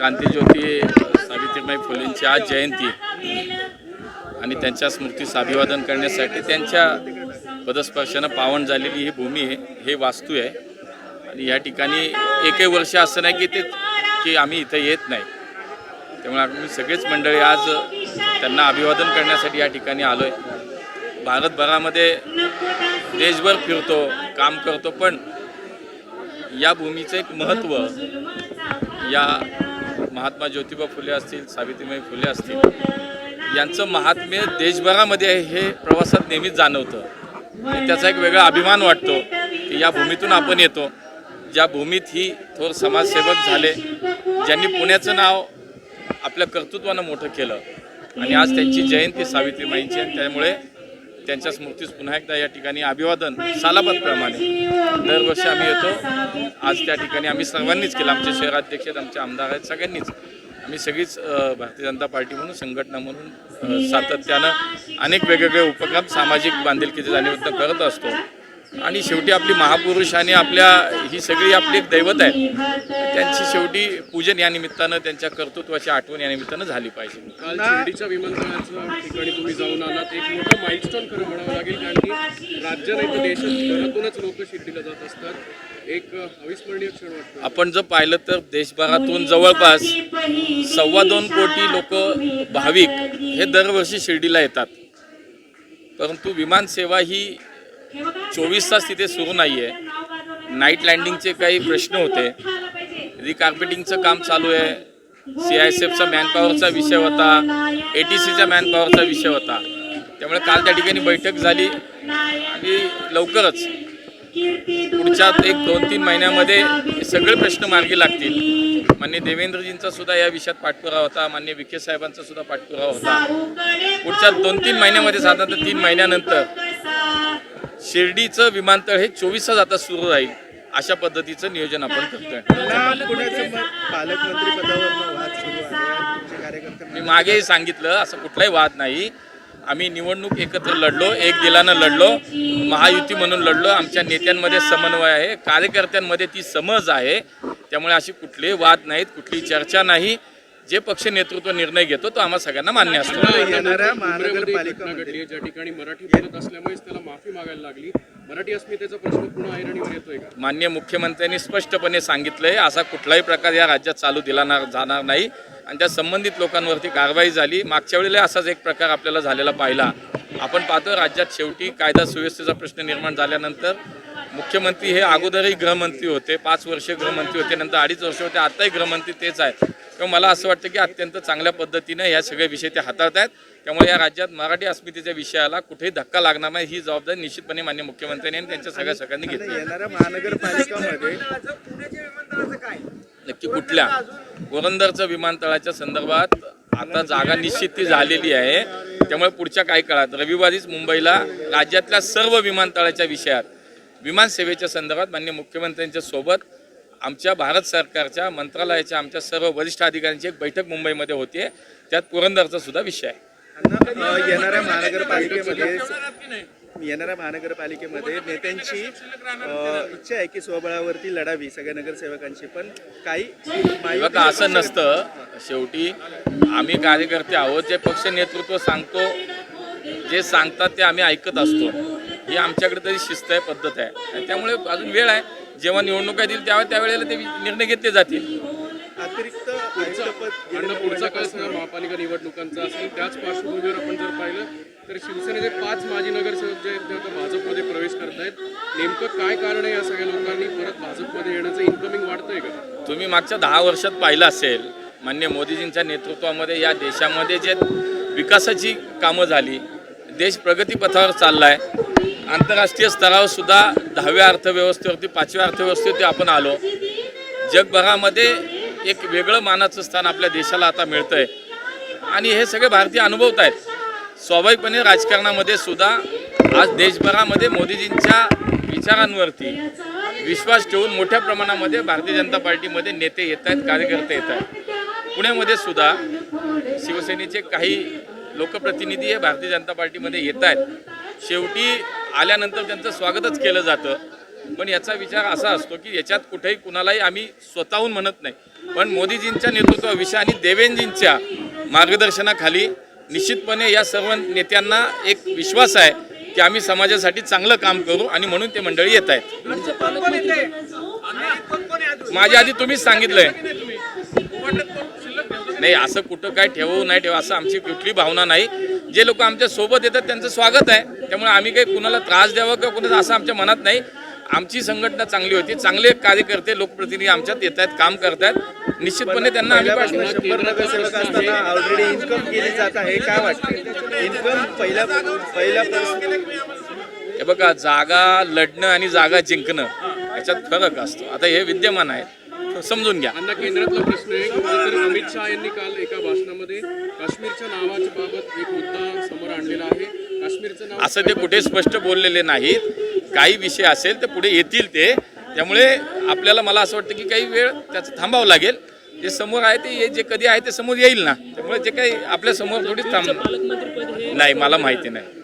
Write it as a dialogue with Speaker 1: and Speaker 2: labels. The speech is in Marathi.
Speaker 1: क्रांतीज्योती सावित्रीबाई फुलेंची आज जयंती आणि त्यांच्या स्मृतीस अभिवादन करण्यासाठी त्यांच्या पदस्पर्शानं पावन झालेली ही भूमी आहे हे वास्तू आहे आणि या ठिकाणी एकही वर्ष असं नाही की ते की आम्ही इथं येत नाही त्यामुळे आम्ही सगळेच मंडळी आज त्यांना अभिवादन करण्यासाठी या ठिकाणी आलो आहे भारतभरामध्ये देशभर फिरतो काम करतो पण या भूमीचं एक महत्त्व या महात्मा ज्योतिबा फुले असतील सावित्रीबाई फुले असतील यांचं महात्म्य देशभरामध्ये आहे हे प्रवासात नेहमीच जाणवतं त्याचा एक वेगळा अभिमान वाटतो की या भूमीतून आपण येतो ज्या भूमीत ही थोर समाजसेवक झाले ज्यांनी पुण्याचं नाव आपल्या कर्तृत्वानं मोठं केलं आणि आज त्यांची जयंती सावित्रीबाईंची आणि त्यामुळे त्यांच्या स्मृतीस पुन्हा एकदा या ठिकाणी अभिवादन सालाबादप्रमाणे दरवर्षी आम्ही येतो आज त्या ठिकाणी आम्ही सर्वांनीच केलं आमचे शहराध्यक्ष आहेत आमचे आमदार आहेत सगळ्यांनीच आम्ही सगळीच भारतीय जनता पार्टी म्हणून संघटना म्हणून सातत्यानं अनेक वेगवेगळे उपक्रम सामाजिक बांधिलकीचे जाणीवत करत असतो आणि शेवटी आपली महापुरुष आणि आपल्या ही सगळी आपली एक दैवत आहे त्यांची शेवटी पूजन या निमित्तानं त्यांच्या कर्तृत्वाची आठवण या निमित्तानं झाली
Speaker 2: पाहिजे जाऊन लोक शिर्डीला जात असतात एक
Speaker 1: आपण जर पाहिलं तर देशभरातून जवळपास सव्वा दोन कोटी लोक भाविक हे दरवर्षी शिर्डीला येतात परंतु विमान सेवा ही चोवीस तास तिथे सुरू नाही आहे नाईट लँडिंगचे काही प्रश्न होते रिकार्पेटिंगचं काम चालू आहे सी आय एस एफचा मॅनपॉवरचा विषय होता ए टी सीचा मॅनपॉवरचा विषय होता त्यामुळे काल त्या ठिकाणी बैठक झाली आणि लवकरच पुढच्या एक दोन तीन महिन्यामध्ये सगळे प्रश्न मार्गी लागतील मान्य देवेंद्रजींचा सुद्धा या विषयात पाठपुरावा होता मान्य विखे साहेबांचा सुद्धा पाठपुरावा होता पुढच्या दोन तीन महिन्यामध्ये साधारणतः तीन महिन्यानंतर शिर्डीचं विमानतळ हे चोवीस तास आता सुरू राहील अशा पद्धतीचं नियोजन आपण करतोय मी मागेही सांगितलं असं कुठलाही वाद नाही आम्ही निवडणूक एकत्र लढलो एक दिलानं लढलो महायुती म्हणून लढलो आमच्या नेत्यांमध्ये समन्वय आहे कार्यकर्त्यांमध्ये ती समज आहे त्यामुळे अशी कुठले वाद नाहीत कुठली चर्चा नाही जे पक्ष नेतृत्व निर्णय घेतो तो आम्हा सगळ्यांना मान्य असतो मराठी मराठी असल्यामुळे त्याला माफी मागायला लागली अस्मितेचा प्रश्न मान्य मुख्यमंत्र्यांनी स्पष्टपणे सांगितलंय असा कुठलाही प्रकार या राज्यात चालू दिला जाणार नाही आणि त्या संबंधित लोकांवरती कारवाई झाली मागच्या वेळेला असाच एक प्रकार आपल्याला झालेला पाहिला आपण पाहतो राज्यात शेवटी कायदा सुव्यवस्थेचा प्रश्न निर्माण झाल्यानंतर मुख्यमंत्री हे अगोदरही गृहमंत्री होते पाच वर्ष गृहमंत्री होते नंतर अडीच वर्ष होते आत्ताही गृहमंत्री तेच आहेत त्यामुळे मला असं वाटतं की अत्यंत चांगल्या पद्धतीने या सगळ्या विषय ते हाताळत आहेत त्यामुळे या राज्यात मराठी अस्मितेच्या विषयाला कुठेही धक्का लागणार नाही ही जबाबदारी निश्चितपणे मान्य मुख्यमंत्र्यांनी आणि त्यांच्या सगळ्या सगळ्यांनी घेतली नक्की कुठल्या वरंदरच्या विमानतळाच्या संदर्भात आता जागा निश्चित ती झालेली आहे त्यामुळे पुढच्या काही काळात रविवारीच मुंबईला राज्यातल्या सर्व विमानतळाच्या विषयात विमानसेवेच्या संदर्भात मान्य मुख्यमंत्र्यांच्या सोबत आमच्या भारत सरकारच्या मंत्रालयाच्या आमच्या सर्व वरिष्ठ अधिकाऱ्यांची एक बैठक मुंबईमध्ये होती त्यात पुरंदरचा सुद्धा विषय आहे येणाऱ्या
Speaker 2: महानगरपालिकेमध्ये येणाऱ्या महानगरपालिकेमध्ये नेत्यांची इच्छा आहे की स्वबळावरती लढावी सगळ्या नगरसेवकांची पण
Speaker 1: काही आता असं नसतं शेवटी आम्ही कार्यकर्ते आहोत जे पक्ष नेतृत्व सांगतो जे सांगतात ते आम्ही ऐकत असतो ही आमच्याकडे तरी शिस्त आहे पद्धत आहे त्यामुळे अजून वेळ आहे जेव्हा निवडणुका येतील त्या त्यावेळेला ते निर्णय घेतले जातील अतिरिक्त
Speaker 2: पुढचा कळस महापालिका निवडणुकांचा असेल शिवसेनेचे पाच माजी नगरसेवक जे आहेत ते भाजपमध्ये प्रवेश करतायत नेमकं काय कारण आहे या सगळ्या लोकांनी परत भाजपमध्ये येण्याचं इन्कमिंग वाढतंय का
Speaker 1: तुम्ही मागच्या दहा वर्षात पाहिलं असेल मान्य मोदीजींच्या नेतृत्वामध्ये या देशामध्ये जे विकासाची कामं झाली देश प्रगतीपथावर चालला आहे आंतरराष्ट्रीय स्तरावर सुद्धा दहाव्या अर्थव्यवस्थेवरती पाचव्या अर्थव्यवस्थेवरती आपण आलो जगभरामध्ये एक वेगळं मानाचं स्थान आपल्या देशाला आता मिळतंय आणि हे सगळे भारतीय अनुभवत आहेत स्वाभाविकपणे राजकारणामध्ये सुद्धा आज देशभरामध्ये मोदीजींच्या विचारांवरती विश्वास ठेवून मोठ्या प्रमाणामध्ये भारतीय जनता पार्टीमध्ये नेते येत आहेत कार्यकर्ते येत आहेत पुण्यामध्ये सुद्धा शिवसेनेचे काही लोकप्रतिनिधी हे भारतीय जनता पार्टीमध्ये येत आहेत शेवटी आल्यानंतर त्यांचं स्वागतच केलं जातं पण याचा विचार असा असतो की याच्यात कुठेही कुणालाही आम्ही स्वतःहून म्हणत नाही पण मोदीजींच्या नेतृत्वाविषयी आणि देवेंदजींच्या मार्गदर्शनाखाली निश्चितपणे या सर्व नेत्यांना एक विश्वास आहे की आम्ही समाजासाठी चांगलं काम करू आणि म्हणून ते मंडळी येत आहेत माझ्या आधी तुम्हीच सांगितलंय नाही असं कुठं काय ठेवू नाही ठेवू असं आमची कुठली भावना नाही जे लोक आमच्या सोबत येतात त्यांचं स्वागत आहे त्यामुळे आम्ही काही कुणाला त्रास द्यावा किंवा कुणाचा असं आमच्या मनात नाही आमची संघटना चांगली होती चांगले कार्यकर्ते लोकप्रतिनिधी आमच्यात येत आहेत काम करतात निश्चितपणे त्यांना ऑलरेडी इन्कम केली जात आहे काय वाटतं इन्कम पहिल्या पहिल्या हे बघा जागा लढणं आणि जागा जिंकणं याच्यात फरक असतो आता हे विद्यमान आहे समजून घ्या
Speaker 2: केंद्रातला प्रश्न आहे अमित शहा यांनी काल एका भाषणामध्ये काश्मीरच्या नावाच्या बाबत एक मुद्दा समोर आणलेला आहे असं
Speaker 1: ते कुठे स्पष्ट बोललेले नाहीत काही विषय असेल तर पुढे येतील ते त्यामुळे आपल्याला मला असं वाटतं की काही वेळ त्याचं थांबावं लागेल जे समोर आहे ते जे कधी आहे ते समोर येईल ना त्यामुळे जे काही आपल्या समोर थोडीच थांब नाही मला माहिती नाही